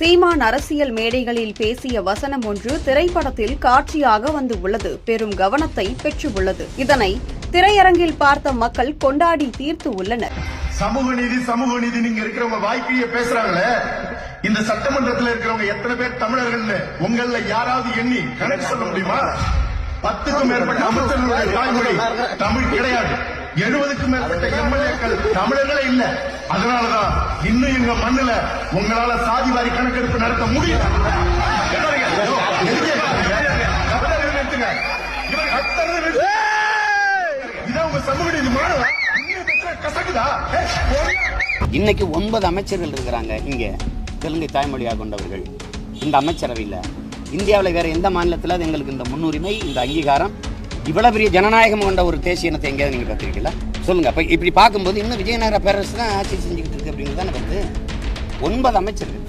சீமான் அரசியல் மேடைகளில் பேசிய வசனம் ஒன்று திரைப்படத்தில் காட்சியாக வந்து உள்ளது பெரும் கவனத்தை பெற்றுள்ளது. இதனை திரையரங்கில் பார்த்த மக்கள் கொண்டாடி தீர்த்து உள்ளனர். சமூக நீதி சமூக நீதி நீங்க இருக்கிறவங்க வாய்க்கைய பேசுறாங்களே. இந்த சட்டமன்றத்தில் இருக்கிறவங்க எத்தனை பேர் தமிழர்கள் உங்கள யாராவது எண்ணி கணக்கு சொல்ல முடியுமா? பத்துக்கும் மேற்பட்ட அமைச்சர்களுடைய தாய்மொழி தமிழ் கிடையாது. எழுபதுக்கும் மேற்பட்ட எம்எல்ஏக்கள் தமிழர்களே இல்லை. அதனாலதான் இன்னும் எங்க மண்ணுல உங்களால சாதி வாரி கணக்கெடுப்பு நடத்த முடியல. இன்னைக்கு ஒன்பது அமைச்சர்கள் இருக்கிறாங்க இங்க தெலுங்கு தாய்மொழியாக கொண்டவர்கள். இந்த அமைச்சரவையில். இந்தியாவில் வேற எந்த மாநிலத்தில் அது எங்களுக்கு இந்த முன்னுரிமை இந்த அங்கீகாரம் இவ்வளவு பெரிய ஜனநாயகம் கொண்ட ஒரு தேசிய இனத்தை எங்கேயாவது நீங்க பார்த்துருக்கீங்களா சொல்லுங்க. அப்ப இப்படி பார்க்கும்போது இன்னும் விஜயநகர பேரரசு தான் ஆட்சி செஞ்சுக்கிட்டு இருக்கு அப்படிங்கிறது தானே வந்து ஒன்பது அமைச்சர்கள்.